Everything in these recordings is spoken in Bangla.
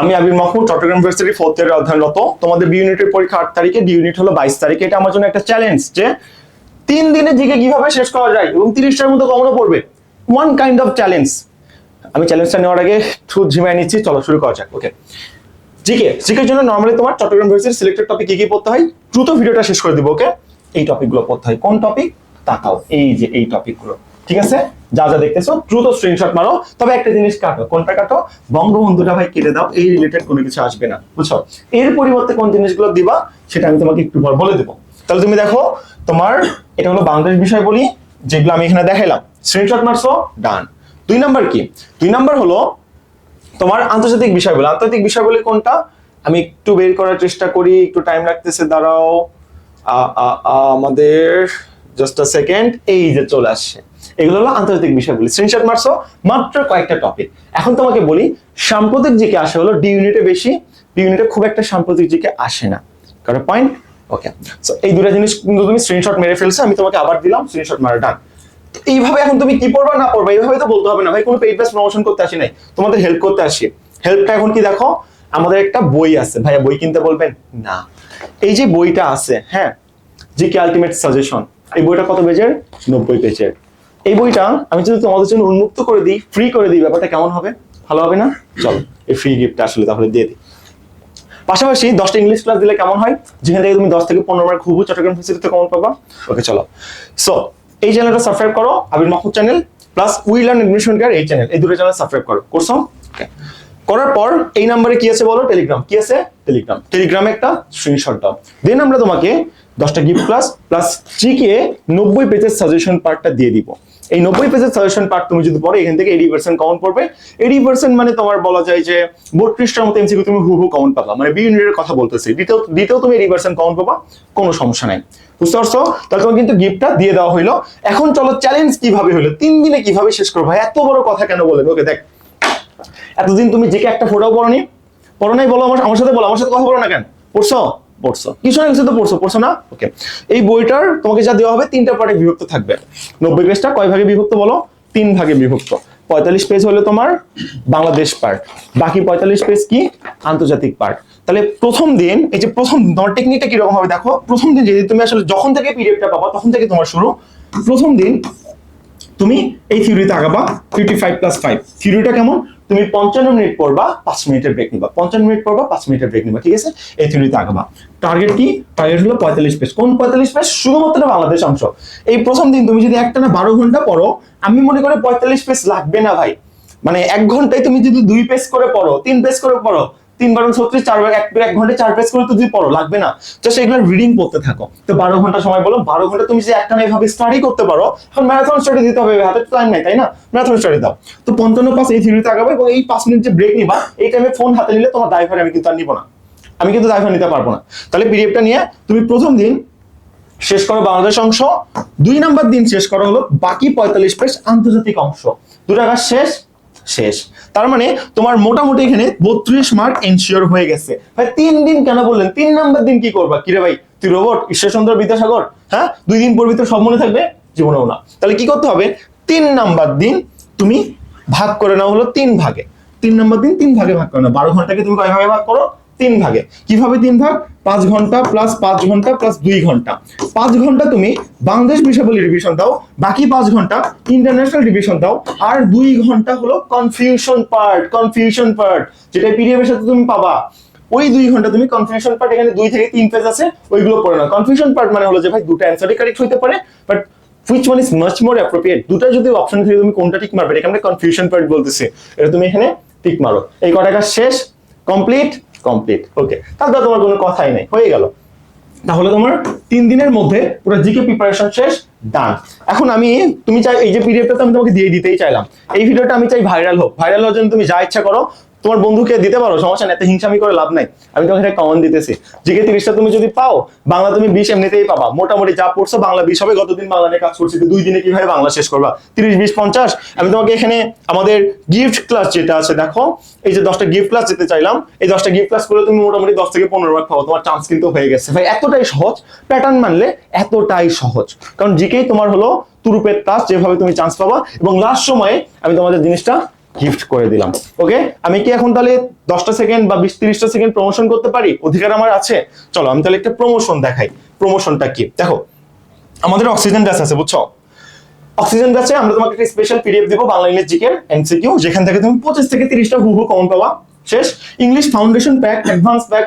আমি আবির মাহমুদ, চট্টগ্রাম ইউনিভার্সিটি ফোর্থ ইয়ারে অধ্যয়নরত। তোমাদের বি ইউনিটের পরীক্ষা আট তারিখে ডি ইউনিট হলো বাইশ তারিখে। এটা আমার জন্য একটা চ্যালেঞ্জ যে তিন দিনে জিকে কীভাবে শেষ করা যায় এবং তিরিশটার মতো কমনও পড়বে। ওয়ান কাইন্ড অফ চ্যালেঞ্জ আমি চ্যালেঞ্জটা নেওয়ার আগে একটু ঝিমায় নিচ্ছি, চলো শুরু করা যাক ওকে জিকে জিকের জন্য নর্মালি তোমার চট্টগ্রাম ইউনিভার্সিটির সিলেক্টেড টপিক কি কি পড়তে হয়? দ্রুত ভিডিওটা শেষ করে দিব ওকে এই টপিকগুলো পড়তে হয়। কোন টপিক তাকাও, এই যে এই টপিকগুলো ঠিক আছে? যা যা দেখতেছো, দ্রুত স্ক্রিনশট মারো। তবে একটা জিনিস কাটো, কোনটা কাটো? বঙ্গবন্ধুটা ভাই কেটে দাও, এই রিলেটেড কোনো কিছু আসবে না, বুঝছ? এর পরিবর্তে কোন জিনিসগুলো দিবা, সেটা আমি তোমাকে একটু পর বলে দেবো। তাহলে তুমি দেখো, তোমার, এটা হলো বাংলাদেশ বিষয় বলি, যেগুলো আমি এখানে দেখাইলাম। স্ক্রিনশট মারছো ডান দুই নাম্বার কি? দুই নাম্বার হলো, তোমার আন্তর্জাতিক বিষয় বলে আন্তর্জাতিক বিষয় বলে কোনটা? আমি একটু বের করার চেষ্টা করি, একটু টাইম লাগতেছে, দাঁড়াও। আমাদের জাস্ট আ সেকেন্ড এই যে চলে আসছে। এগুলো হলো আন্তর্জাতিক বিষয়গুলি। স্ক্রিনশট মারছো, মাত্র কয়েকটা টপিক এখন তোমাকে বলি, সাম্প্রতিক জিকে আসে হলো ডি ইউনিটে বেশি ডি ইউনিটে খুব একটা সাম্প্রতিক জিকে আসে না। কারণ পয়েন্ট ওকে সো এই দুটো জিনিস কিন্তু তুমি স্ক্রিনশট মেরে ফেলছো, আমি তোমাকে আবার দিলাম স্ক্রিনশট মারা ডান এইভাবে এখন তুমি কি পড়বা, না পড়বা, এইভাবে তো বলতে হবে না। ভাই, কোনো পেইড বেস প্রমোশন করতে আসি নাই, তোমাদের হেল্প করতে আসি। হেল্পটা এখন কি দেখো, আমাদের একটা বই আছে। ভাইয়া, বই কিনতে বলবেন? না। এই যে বইটা আছে হ্যাঁ জি কে আলটিমেট সাজেশন এই বইটা কত পেজের? নব্বই পেজের। এই বইটা আমি যদি তোমাদের জন্য উন্মুক্ত করে দিই ফ্রি করে দিই, ব্যাপারটা কেমন হবে? ভালো হবে না? চলো, এই ফ্রি গিফটটা আসলে তাহলে দিয়ে দিই। পাশাপাশি দশটা ইংলিশ ক্লাস দিলে কেমন হয়? যেখান থেকে তুমি দশ থেকে পনেরো মার্ক খুব চট্টগ্রাম ফেসিলিটিতে কেমন পাবা। ওকে চলো। সো এই চ্যানেলটা সাবস্ক্রাইব করো Abir Mahmud channel plus will and admission care এই চ্যানেল এই দুটো চ্যানেল সাবস্ক্রাইব করো। করছ? করার পর এই নাম্বারে কি আছে বলো? টেলিগ্রাম কি আছে? টেলিগ্রাম টেলিগ্রামে একটা স্ক্রিনশট দাও। দেন আমরা তোমাকে দশটা গিফট ক্লাস প্লাস জিকে নব্বই পেজের সাজেশন পার্টটা দিয়ে দিব। এই নব্বই পেজের সাজেশন পার্ট তুমি যদি পড়ো, এখান থেকে এইটি পার্সেন্ট কমন পড়বে। এইটি পার্সেন্ট মানে তোমার বলা যায় যে বত্রিশটার মতো এমসিকিউ তুমি হুবহু কমন পাবা। মানে বি ইউনিটের কথা বলতেছি। দ্বিতীয় দ্বিতীয় তুমি এইটি পার্সেন্ট কমন পাবা, কোনো সমস্যা নাই। বুঝতে পারছ? তাহলে তোমার কিন্তু গিফটটা দিয়ে দেওয়া হইল। এখন চলো চ্যালেঞ্জ কীভাবে হলো? তিন দিনে কীভাবে শেষ করব? ভাই, এত বড় কথা কেন বলে ওকে, দেখ। এতদিন তুমি যে কে একটা ফোটাও পড়নি? পড়ো নাই বলো আমার আমার সাথে বলো। আমার সাথে কথা বলো না কেন? পড়ছো? পড়ছো। কিছু না কিছু তো পড়ছো পড়ছো না? ওকে এই বইটার তোমাকে যা দেওয়া হবে, তিনটা পার্টে বিভক্ত থাকবে। নব্বই পেজটা কয় ভাগে বিভক্ত বলো? তিন ভাগে বিভক্ত। পঁয়তাল্লিশ পেজ হলো তোমার বাংলাদেশ পার্ট বাকি পঁয়তাল্লিশ পেজ কি? আন্তর্জাতিক পার্ট তাহলে প্রথম দিন, এই যে প্রথম তোমার টেকনিকটা কীরকম হবে দেখো? প্রথম দিন যদি তুমি আসলে যখন থেকে পিরিয়ডটা পাবা, তখন থেকে তোমার শুরু। প্রথম দিন তুমি এই থিওরিতে আগাবা ফিফটি ফাইভ প্লাস ফাইভ থিওরিটা কেমন? তুমি পঞ্চান্ন মিনিট পড়বা, পাঁচ মিনিটের ব্রেক নিবা। পঞ্চান্ন মিনিট পড়বা, পাঁচ মিনিটের ব্রেক নিবা, ঠিক আছে? এই থিওরিতে আগাবা। টার্গেট কি? টার্গেট হলো পঁয়তাল্লিশ পেজ কোন পঁয়তাল্লিশ পেজ শুধুমাত্র বাংলাদেশ অংশ। এই প্রথম দিন তুমি যদি একটা না বারো ঘণ্টা পড়ো, আমি মনে করি পঁয়তাল্লিশ পেজ লাগবে না ভাই। মানে এক ঘন্টায় তুমি যদি দুই পেজ করে পড়ো, তিন পেজ করে পড়ো তিন বারো ছত্রিশ চার এক এক ঘন্টায় চার পেজ করে তো যদি পড়ো, লাগবে না। জাস্ট এগুলো রিডিং পড়তে থাকো। তো বারো ঘণ্টা সময় বলো, বারো ঘণ্টা তুমি যে একটা এভাবে স্টাডি করতে পারো। এখন ম্যারাথন স্টাডি দিতে হবে, হাতে টাইম নাই, তাই না? ম্যারাথন স্টাডি দাও। তো পঞ্চান্ন পাঁচ এই থিওরিতে আগাবো এবং এই পাঁচ মিনিট যে ব্রেক নিবা, এই টাইমে ফোন হাতে নিলে তোমার ড্রাইভার আমি কিন্তু আর নিবো না। আমি কিন্তু ড্রাইভার নিতে পারব না। তাহলে পিডিএফটা নিয়ে তুমি প্রথম দিন শেষ করো বাংলাদেশ অংশ। দুই নাম্বার দিন শেষ করো হলো বাকি পঁয়তাল্লিশ পেজ আন্তর্জাতিক অংশ। দু টাকা শেষ শেষ। তার মানে তোমার মোটামুটি এখানে বত্রিশ মার্ক এনশিওর হয়ে গেছে। ভাই, তিন দিন কেন বললেন? তিন নাম্বার দিন কি করবা? কিরে ভাই, তুই রোবট ঈশ্বরচন্দ্র বিদ্যাসাগর? হ্যাঁ? দুই দিন পর ভিতরে সব মনে থাকবে? জীবনেও না। তাহলে কি করতে হবে? তিন নাম্বার দিন তুমি ভাগ করে নাও হলো তিন ভাগে। তিন নাম্বার দিন তিন ভাগে ভাগ করে নাও। বারো ঘন্টাকে তুমি কয় ভাগে ভাগ করো? তিন ভাগে। কীভাবে তিন ভাগ? পাঁচ ঘণ্টা প্লাস পাঁচ ঘণ্টা প্লাস দুই ঘণ্টা। পাঁচ ঘণ্টা তুমি বাংলাদেশ বিষয়াবলী রিভিশন দাও, বাকি পাঁচ ঘণ্টা ইন্টারন্যাশনাল রিভিশন দাও, আর দুই ঘণ্টা হলো কনফিউশন পার্ট কনফিউশন পার্ট যেটা পিডিএফ এর সাথে তুমি পাবা। ওই দুই ঘণ্টা তুমি কনফিউশন পার্ট এখানে দুই থেকে তিন পেজ আছে, ওইগুলো পড়ে নাও। কনফিউশন পার্ট মানে হলো যে ভাই দুটো অ্যান্সারই কারেক্ট হইতে পারে but which one is much more appropriate দুটো যদি অপশন থেকে, তুমি কোনটা ঠিক মারবে? এখানে কনফিউশন পার্ট বলতেছে। এটা তুমি এখানে টিক মারো। এই কটা কাজ শেষ কমপ্লিট কমপ্লিট ওকে তাহলে তোমার কোনো কথাই নেই, হয়ে গেল। তাহলে তোমার তিন দিনের মধ্যে পুরো জিকে প্রিপারেশন শেষ ডান এখন আমি, তুমি চাই, এই যে পিডিএফটা তো আমি তোমাকে দিয়ে দিতেই চাইলাম। এই ভিডিওটা আমি চাই ভাইরাল হোক। ভাইরাল হওয়ার জন্য তুমি যা ইচ্ছা করো তোমার বন্ধুকে দিতে পারো, সমস্যা নেই, এত হিংসামি করে লাভ নাই। আমি তোমাকে একটা কমন দিতেছি। জিকে তিরিশটা তুমি যদি পাও, বাংলা তুমি বিশ এমনিতেই পাবা। মোটামুটি যা পড়ছো, বাংলা বিশ হবে। গতদিন বাংলা নিয়ে কাজ করছি দুই দিনে কীভাবে বাংলা শেষ করবা? তিরিশ, বিশ, পঞ্চাশ? আমি তোমাকে এখানে আমাদের গিফট ক্লাস যেটা আছে, দেখো, এই যে দশটা গিফট ক্লাস যেতে চাইলাম, এই দশটা গিফট ক্লাস করে তুমি মোটামুটি দশ থেকে পনেরো মার্ক পাবো। তোমার চান্স কিন্তু হয়ে গেছে। ভাই, এতটাই সহজ। প্যাটার্ন মানলে এতটাই সহজ। কারণ জিকেই তোমার হলো তুরুপের তাস যেভাবে তুমি চান্স পাবা। এবং লাস্ট সময়ে আমি তোমাদের জিনিসটা গিফট করে দিলাম। ওকে আমি কি এখন তাহলে দশটা সেকেন্ড বা বিশ তিরিশটা সেকেন্ড প্রমোশন করতে পারি? অধিকার আমার আছে? চলো, আমি তাহলে একটা প্রমোশন দেখাই। প্রমোশনটা কি? দেখো, আমাদের অক্সিজেন ব্যাচ আছে, বুঝছ? অক্সিজেন ব্যাচে আমরা তোমাকে একটা স্পেশাল পিডিএফ দিব বাংলা ইংলিশ জিকে এমসিকিউ যেখান থেকে তুমি পঁচিশ থেকে তিরিশটা হুহু কমন পাবা। শেষ। English foundation pack advance pack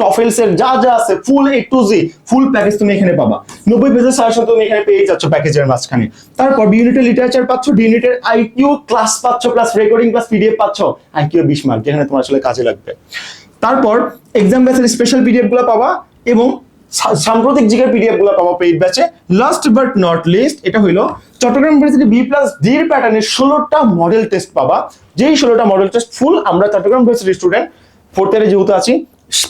টফেলস এর যা যা আছে ফুল এ টু জি ফুল প্যাকেজ তুমি এখানে পাবা। নব্বই পেজের সাজেশন তুমি এখানে পেয়ে যাচ্ছ প্যাকেজের মাঝখানে। তারপর বি লিটারেচার পাচ্ছ আইকিউ ক্লাস পাচ্ছ প্লাস রেকর্ডিং প্লাস পিডিএফ পাচ্ছ আইকিউ বিশ মার্ক যেখানে তোমার আসলে কাজে লাগবে। তারপর এক্সাম ব্যাচের স্পেশাল পিডিএফগুলো পাবা এবং সাম্প্রতিক জিকের পিডিএফগুলো পাবো পেইড ব্যাচে লাস্ট বাট নট লিস্ট এটা হইল চট্টগ্রাম ইউনিভার্সিটি বি প্লাস ডির ষোলোটা মডেল টেস্ট পাবা। যেই ষোলোটা মডেল টেস্ট ফুল আমরা চট্টগ্রাম ইউনিভার্সিটি স্টুডেন্ট ফোর্থ ইয়ারে যেহেতু আছি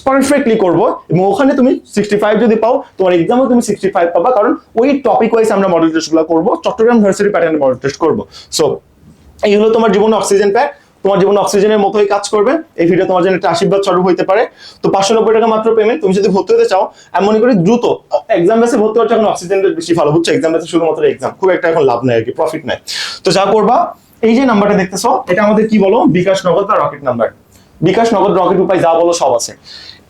পারফেক্টলি করব এবং ওখানে তুমি সিক্সটি ফাইভ যদি পাও, তোমার এক্সামও তুমি সিক্সটি ফাইভ পাবা। কারণ ওই টপিক ওয়াইজ আমরা মডেল টেস্টগুলো করব, চট্টগ্রাম ইউনিভার্সিটি প্যাটার্নের মডেল টেস্ট করব। সো এই হলো তোমার জীবনে অক্সিজেন প্যাক তোমার জীবনে অক্সিজেনের মতোই কাজ করবে। এই ভিডিও তোমার জন্য একটা আশীর্বাদ স্বরূপ হইতে পারে। তো পাঁচশো নব্বই টাকা মাত্র পেমেন্ট তুমি যদি ভর্তি হতে চাও, আমি মনে করি দ্রুত এক্সাম বেসে ভর্তি হচ্ছে এখন অক্সিজেন বেশি ভালো। বুঝছ? এক্সাম বেসে শুধুমাত্র এক্সাম খুব একটা এখন লাভ নাই আর কি প্রফিট নাই। তো যা করবা, এই যে নাম্বারটা দেখতেছো, এটা আমাদের কি বলো? বিকাশ নগদ বা রকেট নাম্বার বিকাশ নগদ রকেট উপায় যা বলো সব আছে।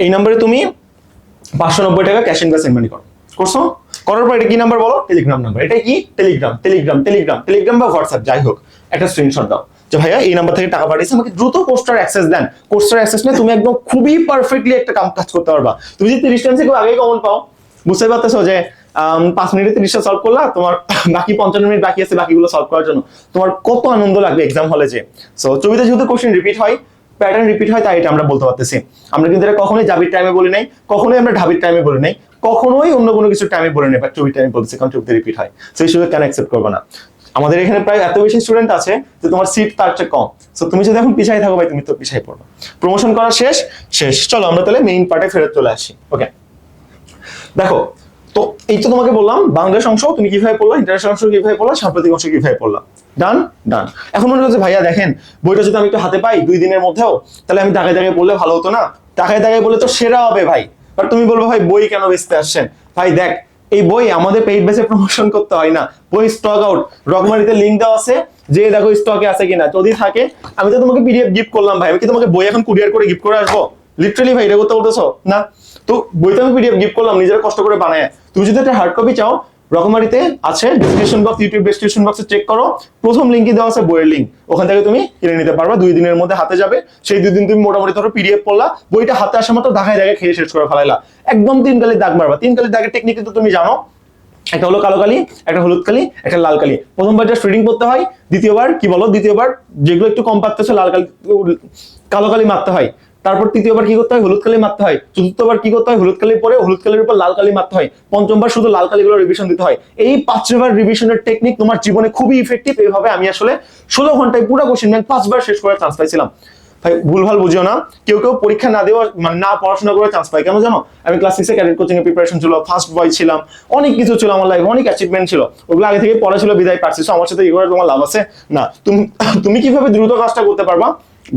এই নাম্বারে তুমি পাঁচশো নব্বই টাকা ক্যাশ ইন ক্যাশ করো। করছ? করার পর এটা কি নাম্বার বলো? Telegram number. এটা কি? টেলিগ্রাম টেলিগ্রাম টেলিগ্রাম টেলিগ্রাম বা হোয়াটসঅ্যাপ যাই হোক, একটা স্ক্রিনশট দাও। যে ভাইয়া, এই নাম্বার থেকে টাকা পাঠিয়েছে, আমাকে দ্রুত কোর্সটার অ্যাক্সেস দেন। কোর্সটার অ্যাক্সেস নিয়ে তুমি একদম খুবই পারফেক্টলি একটা কাম কাজ করতে পারবা। তুমি যদি তিরিশ টাইম থেকে আগেই কমন পাও। বুঝতে পারতেছো যে পাঁচ মিনিটে তিরিশটা সলভ করলা, তোমার বাকি পঞ্চান্ন মিনিট বাকি আছে বাকিগুলো সলভ করার জন্য। তোমার কত আনন্দ লাগবে এক্সাম হলে যে সো ছবিতে যেহেতু কোশ্চেন রিপিট হয় প্যাটার্ন রিপিট হয়, তাই এটা আমরা বলতে পারতেছি। আমরা কিন্তু এটা কখনোই জাবির টাইমে বলি নাই, কখনোই আমরা ঢাবির টাইমে বলি নাই, কখনোই অন্য কোনো কিছু টাইমে বলে নেই বা ছবির টাইমে বলতেছি, কারণ ছবিতে রিপিট হয়। সেই সুযোগ কেন অ্যাকসেপ্ট করব না। আমাদের এখানে প্রায় এত বেশি স্টুডেন্ট আছে যে তোমার সিট তার চেয়ে কম। সো তুমি যদি এখন পিছাই থাকো ভাই, তুমি তো পিছাই পড়বে প্রমোশন করা শেষ শেষ। চলো আমরা তাহলে মেইন পার্টে ফেরত চলে আসি। ওকে দেখো তো এই তো তোমাকে বললাম বাংলাদেশ অংশ তুমি কীভাবে পড়লা, ইন্টারন্যাশনাল অংশ কীভাবে পড়লা, সাম্প্রতিক অংশ কীভাবে পড়লা। ডান ডান এখন মনে হচ্ছে, ভাইয়া, দেখেন, বইটা যদি আমি একটু হাতে পাই, দুই দিনের মধ্যেও, তাহলে আমি দাগায় দাগায় পড়লে ভালো হতো না। দাগায় দাগায় বলে তো সেরা হবে, ভাই। বাট তুমি বলব, ভাই, বই কেন বেচতে আসছেন? ভাই, দেখ, এই বই আমাদের পেইড বেসে প্রমোশন করতে হয় না। বই স্টক আউট রকমারিতে লিঙ্ক দেওয়া আছে, যে দেখো স্টকে আছে কিনা, যদি থাকে, আমি তো তোমাকে পিডিএফ গিফট করলাম, ভাই। আমি কি তোমাকে বই এখন কুরিয়ার করে গিফট করে আসব? লিটারালি ভাই, এটা করতে বলতেছো? না? তো বইতে আমি পিডিএফ গিফট করলাম, নিজেরা কষ্ট করে বানায়। তুমি যদি একটা হার্ড কপি চাও, রকমারিতে আছে ডিসক্রিপশন বক্স ইউটিউব ডিসক্রিপশন বক্সে চেক করো। প্রথম লিঙ্কে দেওয়া আছে বইয়ের লিঙ্ক ওখান থেকে তুমি কিনে নিতে পারবা, দুই দিনের মধ্যে হাতে যাবে। সেই দুই দিন তুমি মোটামুটি ধরো পিডিএফ পড়লা, বইটা হাতে আসা মাত্র দেখায় দেখে খেয়ে শেষ করে ফেলাইলা। একদম তিন কালি দাগ মারবা। তিন কালি দাগের টেকনিক তো তুমি জানো। একটা হলো কালো কালি, একটা হলুদ কালি, একটা লাল কালি। প্রথমবার জাস্ট রিডিং করতে হয়, দ্বিতীয়বার কি বলো, দ্বিতীয়বার যেগুলো একটু কম পারতেছে, লাল কালি, কালো কালি মারতে হয়। তারপর তৃতীয়বার কি করতে হয়? হলুদ কালি মারতে হয়। চতুর্থবার কি করতে হয়? হলুদ কালি পরে হলুদ কালির উপর লাল কালি মারতে হয়। পঞ্চমবার শুধু লাল কালিগুলো রিভিশন দিতে হয়। এই পাঁচবার রিভিশনের টেকনিক তোমার জীবনে খুবই ইফেক্টিভ এইভাবে আমি আসলে ষোলো ঘন্টায় পুরো কোশ্চেন ব্যাংক পাঁচবার শেষ করার চান্স পাইছিলাম। ভাই ভুলভাল বুঝিও না। কেউ কেউ পরীক্ষা না দেওয়া মানে না পড়াশোনা করে চান্স পায়। কেন জানো? আমি ক্লাস সিক্সে ক্যাডেট কোচিং এর প্রিপারেশন ছিল ফার্স্ট বয় ছিলাম। অনেক কিছু ছিল আমার লাইফে অনেক অ্যাচিভমেন্ট ছিল। ওগুলো আগে থেকে পড়া ছিল, বিদায় পারছি আমার সাথে এগুলো তোমার লাভ আছে? না। তুমি তুমি কীভাবে দ্রুত কাজটা করতে পারবা?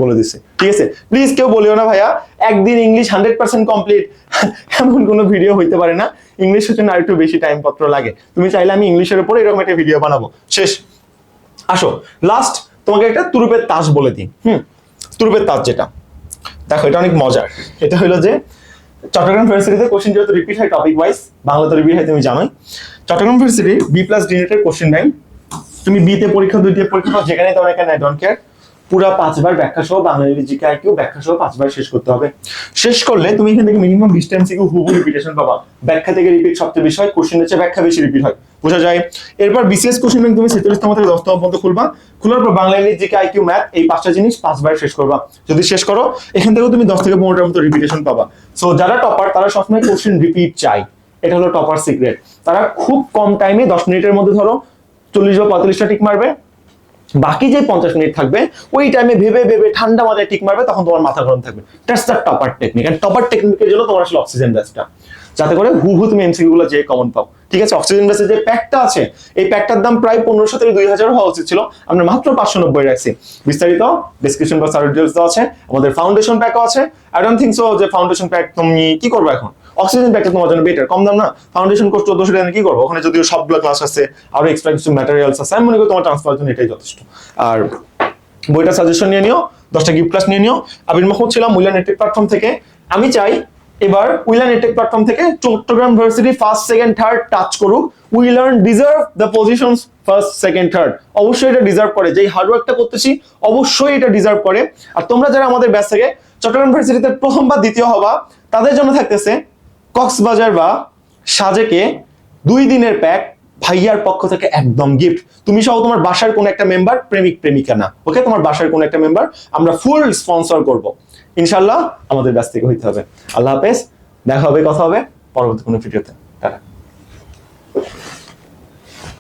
বলে দিছে। ঠিক আছে? প্লিজ কেউ বলিও না ভাইয়া, একদিন ইংলিশ হান্ড্রেড পার্সেন্ট কমপ্লিট এমন কোনো ভিডিও হইতে পারে না। ইংলিশ হচ্ছে না একটু বেশি টাইম পত্র লাগে। তুমি চাইলে আমি ইংলিশের উপরে এরকম একটা ভিডিও বানাবো। শেষ। আসো। লাস্ট তোমাকে একটা তুরুপের তাস বলে দিই। হুম? তুরুপের তাস যেটা। দেখো, এটা অনেক মজার। এটা হলো যে, চট্টগ্রাম ইউনিভার্সিটিতে কোশ্চেন যেহেতু রিপিট হয় টপিক ওয়াইজ বাংলাতে রিপিট হয়, তুমি জানোই। চট্টগ্রাম ইউনিভার্সিটি বি প্লাস ডিনেটের কোশ্চেন ব্যাংক তুমি বিতে পরীক্ষা দুইতে পরীক্ষা যেখানে তোমার এখানে ডোন্ট কেয়ার পুরা পাঁচবার ব্যাখ্যা সহ বাংলা ইংরেজি আইকিউ ব্যাখ্যা সহ পাঁচবার শেষ করতে হবে। শেষ করলে তুমি এখান থেকে মিনিমাম টাইম থেকে হুবু রিপিটেশন পাবা। ব্যাখ্যা থেকে রিপিট সবচেয়ে বেশি হয় কোশ্চেন হচ্ছে ব্যাখ্যা বেশি রিপিট হয়। বোঝা যায়? এরপর বিসিএস কোশ্চেন ব্যাংক তুমি ছেচল্লিশতম থেকে দশতম পর্যন্ত খুলবা। খোলার পর বাংলা ইংরেজি আইকিউ ম্যাথ এই পাঁচটা জিনিস পাঁচবার শেষ করবা। যদি শেষ করো, এখান থেকেও তুমি দশ থেকে পনেরোটার মতো রিপিটেশন পাবা। সো যারা টপার তারা সবসময় কোশ্চেন রিপিট চাই এটা হলো টপার সিক্রেট তারা খুব কম টাইমে দশ মিনিটের মধ্যে ধরো, চল্লিশ বা পঁয়তাল্লিশটা টিক মারবে। বাকি যে পঞ্চাশ মিনিট থাকবে, ওই টাইমে ভেবে ভেবে ঠান্ডা মাথায় টিক মারবে, তখন তোমার মাথা গরম থাকবে। That's the topper technique topper টেকনিকের জন্য তোমার আসলে অক্সিজেন ব্যাসটা যাতে করে হু হু তুমি এমসিকিউ গুলো যে কমন পাও। ঠিক আছে? অক্সিজেন ব্যাসের যে প্যাকটা আছে, এই প্যাকটার দাম প্রায় পনেরোশো থেকে দুই হাজার হওয়া উচিত ছিল। আমরা মাত্র পাঁচশো নব্বই রাখছি। বিস্তারিত ডিসক্রিপশন বা দেওয়া আছে। আমাদের ফাউন্ডেশন প্যাকও আছে। আই ডোন্ট থিঙ্ক সো যে ফাউন্ডেশন প্যাক তুমি কি করবে এখন? অক্সিজেন প্যাকটা তোমার জন্য বেটার কম দাম না? ফাউন্ডেশন কোর্স চোদ্দশো টাকা কি করব? ওখানে যদিও সবগুলো ক্লাস আছে, আরও এক্সট্রা কিছু ম্যাটেরিয়ালস আছে, আমি মনে করি তোমার ট্রান্সফার জন্য এটাই যথেষ্ট। আর বইটা সাজেশন নিয়ে নিও, দশটা গিফট ক্লাস নিয়ে নিও। আবির মাহমুদ ছিলাম, উইলা নেটেক প্ল্যাটফর্ম থেকে। আমি চাই এবার উইলা নেটেক প্ল্যাটফর্ম থেকে Chittagong varsity first second third touch করুক। We learn deserve the position first second third অবশ্যই এটা ডিজার্ভ করে। যেই হার্ডওয়ার্কটা করতেছি, অবশ্যই এটা ডিজার্ভ করে। আর তোমরা যারা আমাদের ব্যাচ থেকে চট্টগ্রাম ভার্সিটিতে প্রথম বা দ্বিতীয় হবা, তাদের জন্য থাকতেছে কক্সবাজার বা সাজেকে দুই দিনের প্যাক ভাইয়ার পক্ষ থেকে একদম গিফট তুমি সহ তোমার বাসার কোন একটা মেম্বার প্রেমিক, প্রেমিকা না ওকে তোমার বাসার কোন একটা মেম্বার আমরা ফুল স্পন্সর করব। ইনশাল্লাহ আমাদের ব্যস্ত থেকে হইতে হবে। আল্লাহ হাফেজ, দেখা হবে, কথা হবে পরবর্তী কোনো ভিডিওতে টাটা।